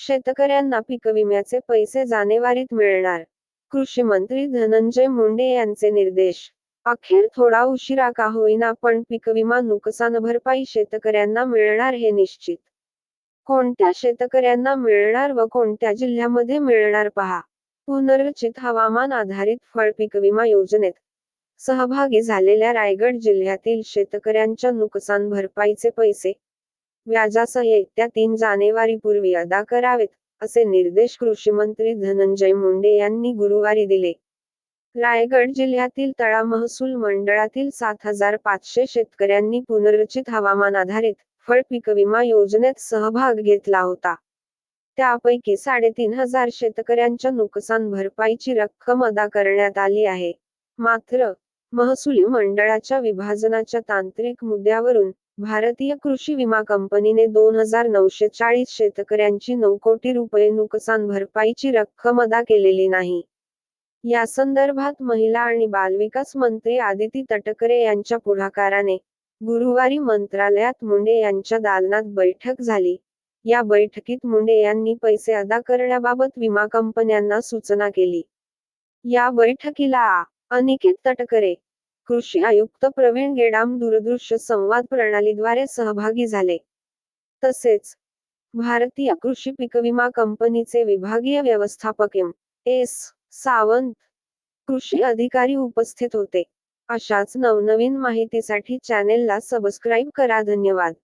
शेतकऱ्यांना पीक विम्याचे पैसे जानेवारीत मिळणार. कृषी मंत्री धनंजय मुंडे यांचे निर्देश. अखेर थोडा उशिरा का होईना पण पीक विमा नुकसान भरपाई शेतकऱ्यांना मिळणार हे निश्चित. कोणत्या शेतकऱ्यांना मिळणार व कोणत्या जिल्ह्यामध्ये मिळणार पहा. पुनर्रचित हवामान आधारित फळ पीक विमा योजनेत सहभागी झालेल्या रायगड जिल्ह्यातील शेतकऱ्यांच्या नुकसान भरपाईचे पैसे व्याजासह येत्या तीन जानेवारीपूर्वी अदा करावेत असे निर्देश कृषी मंत्री धनंजय मुंडे यांनी गुरुवारी दिले. रायगड जिल्ह्यातील तळा महसूल मंडळातील सात हजार पाचशे शेतकऱ्यांनी पुनर्रचित हवामान आधारित फळ पीक विमा योजनेत सहभाग घेतला होता. त्यापैकी साडेतीन हजार शेतकऱ्यांच्या नुकसान भरपाईची रक्कम अदा करण्यात आली आहे. मात्र महसुली मंडळाच्या विभाजनाच्या तांत्रिक मुद्द्यावरून भारतीय कृषी विमा कंपनीने दोन हजार नऊशे चाळीस शेतकऱ्यांची नऊ कोटी रुपये नुकसान भरपाईची रक्कम अदा केलेली नाही. या संदर्भात महिला आणि बालविकास मंत्री आदिती तटकरे यांच्या पुढाकाराने गुरुवारी मंत्रालयात मुंडे यांच्या दालनात बैठक झाली. या बैठकीत मुंडे यांनी पैसे अदा करण्याबाबत विमा कंपन्यांना सूचना केली. या बैठकीला अनिकेत तटकरे कृषी आयुक्त प्रवीण गेडाम दूरदृश्य संवाद प्रणालीद्वारे सहभागी झाले. तसेच भारतीय कृषी पीक विमा कंपनीचे विभागीय व्यवस्थापक एम. एस. सावंत कृषी अधिकारी उपस्थित होते. अशाच नवनवीन माहितीसाठी चॅनेलला सबस्क्राईब करा. धन्यवाद.